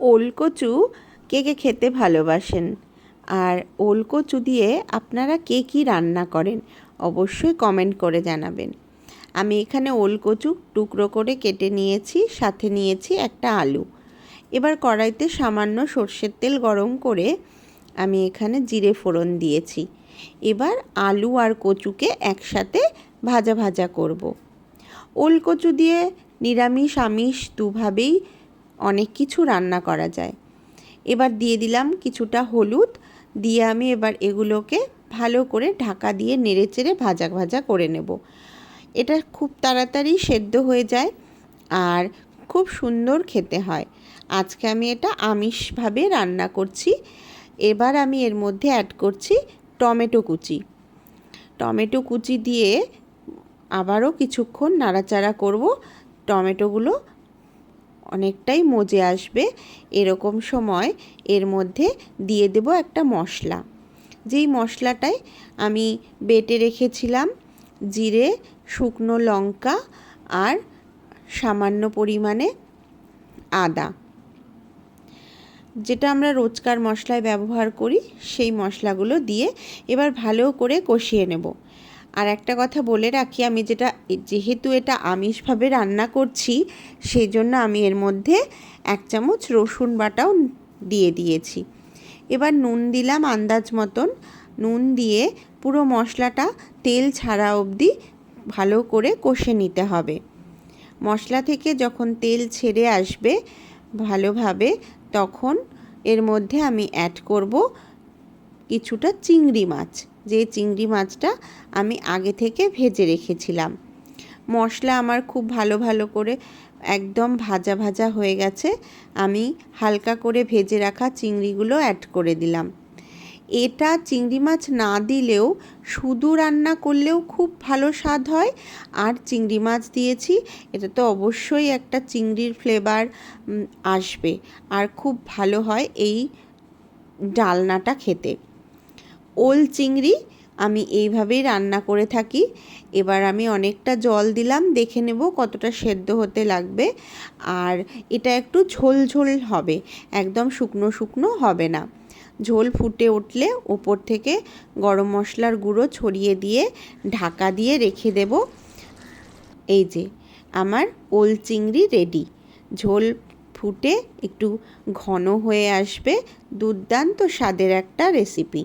ওলকচু কে কে খেতে ভালোবাসেন? আর ওলকচু দিয়ে আপনারা কে কী রান্না করেন? অবশ্যই কমেন্ট করে জানাবেন। আমি এখানে ওলকচু টুকরো করে কেটে নিয়েছি, সাথে নিয়েছি একটা আলু। এবার কড়াইতে সামান্য সর্ষের তেল গরম করে আমি এখানে জিরে ফোড়ন দিয়েছি। এবার আলু আর কচুকে একসাথে ভাজা ভাজা করব। ওলকচু দিয়ে নিরামিষ, আমিষ দুভাবেই অনেক কিছু রান্না করা যায়। এবার দিয়ে দিলাম কিছুটা হলুদ, দিয়ে আমি এবার এগুলোকে ভালো করে ঢাকা দিয়ে নেড়ে চেড়ে ভাজা ভাজা করে নেব। এটা খুব তাড়াতাড়ি সেদ্ধ হয়ে যায় আর খুব সুন্দর খেতে হয়। আজকে আমি এটা আমিষভাবে রান্না করছি। এবার আমি এর মধ্যে অ্যাড করছি টমেটো কুচি। টমেটো কুচি দিয়ে আবারও কিছুক্ষণ নাড়াচাড়া করব। টমেটোগুলো অনেকটাই মজে আসবে এরকম সময় এর মধ্যে দিয়ে দেব একটা মশলা। যেই মশলাটাই আমি বেটে রেখেছিলাম, জিরে, শুকনো লঙ্কা আর সামান্য পরিমাণে আদা। যেটা আমরা রোজকার মশলায় ব্যবহার করি, সেই মশলাগুলো দিয়ে এবার ভালো করে কষিয়ে নেব। আর একটা কথা বলে রাখি, আমি যেটা, যেহেতু এটা আমিষভাবে রান্না করছি সেই জন্য আমি এর মধ্যে এক চামচ রসুন বাটাও দিয়ে দিয়েছি। এবার নুন দিলাম আন্দাজ মতন। নুন দিয়ে পুরো মশলাটা তেল ছাড়া অবধি ভালো করে কষে নিতে হবে। মশলা থেকে যখন তেল ছেড়ে আসবে ভালোভাবে, তখন এর মধ্যে আমি অ্যাড করব কিছুটা চিংড়ি মাছ। যে চিংড়ি মাছটা আমি আগে থেকে ভেজে রেখেছিলাম। মশলা আমার খুব ভালো ভালো করে একদম ভাজা ভাজা হয়ে গেছে। আমি হালকা করে ভেজে রাখা চিংড়িগুলো অ্যাড করে দিলাম। এটা চিংড়ি মাছ না দিলেও শুধু রান্না করলেও খুব ভালো স্বাদ হয়। আর চিংড়ি মাছ দিয়েছি, এটা তো অবশ্যই একটা চিংড়ির ফ্লেভার আসবে। আর খুব ভালো হয় এই ডালনাটা খেতে। ওল চিংড়ি আমি এইভাবেই রান্না করে থাকি। এবার আমি অনেকটা জল দিলাম, দেখে নেব কতটা সেদ্ধ হতে লাগবে। আর এটা একটু ঝোল ঝোল হবে, একদম শুকনো শুকনো হবে না। ঝোল ফুটে উঠলে ওপর থেকে গরম মশলার গুঁড়ো ছড়িয়ে দিয়ে ঢাকা দিয়ে রেখে দেব। এই যে, আমার ওল চিংড়ি রেডি। ঝোল ফুটে একটু ঘন হয়ে আসবে, দুর্দান্ত স্বাদের একটা রেসিপি।